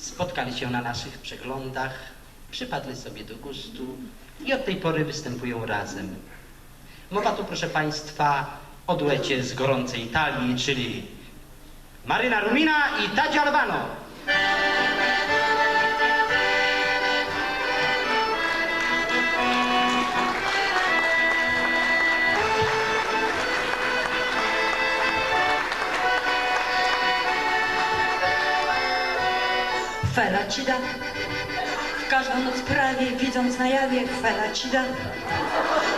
spotkali się na naszych przeglądach, przypadli sobie do gustu i od tej pory występują razem. Mowa tu, proszę Państwa, o duecie z gorącej Italii, czyli Maryna Rumina i Tadzio Albano. Fela ci da. Każdą noc prawie, widząc na jawie, fela ci da.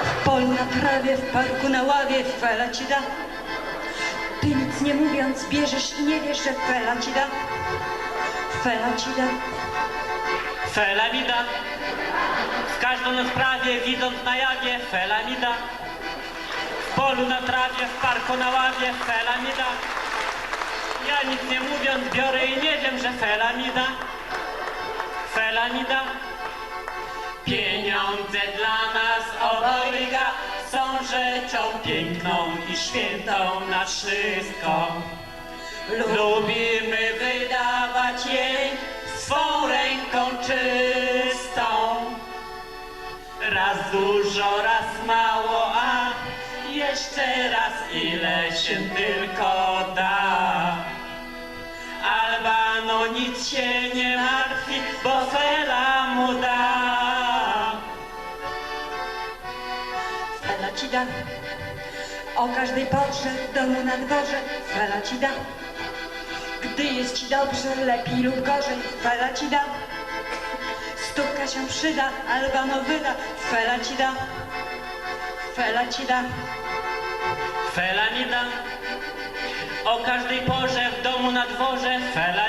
W polu na trawie, w parku na ławie, fela ci da. Ty nic nie mówiąc, bierzesz i nie wiesz, że fela ci da. Fela ci da. Fela mi da. W każdą noc prawie, widząc na jawie, fela mi da. W polu na trawie, w parku na ławie, fela mi da. Nic nie mówiąc, biorę i nie wiem, że fela mi da. Fela mi da. Pieniądze dla nas obojga są rzeczą piękną i świętą na wszystko. Lubimy wydawać jej swą ręką czystą. Raz dużo, raz mało, a jeszcze raz ile się tylko nic się nie martwi, bo Fela mu da. Fela ci da. O każdej porze w domu na dworze, fela ci da. Gdy jest ci dobrze, lepiej lub gorzej, fela ci da. Stówka się przyda, albano wyda, fela ci da. Fela ci da. Fela mi da. O każdej porze w domu na dworze Fela.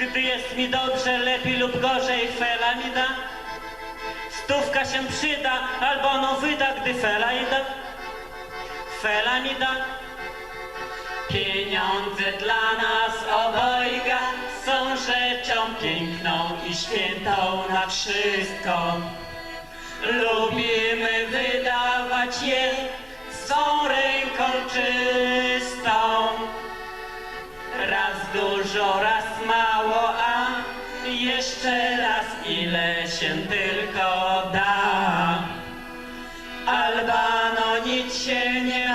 Gdy jest mi dobrze, lepiej lub gorzej Fela mi da. Stówka się przyda, albo ono wyda, gdy Fela i da. Fela mi da. Pieniądze dla nas obojga są rzeczą piękną i świętą na wszystko. Lubimy wydawać je swą ręką czystą. Raz dużo, raz jeszcze raz, ile się tylko da. Albano, nic się nie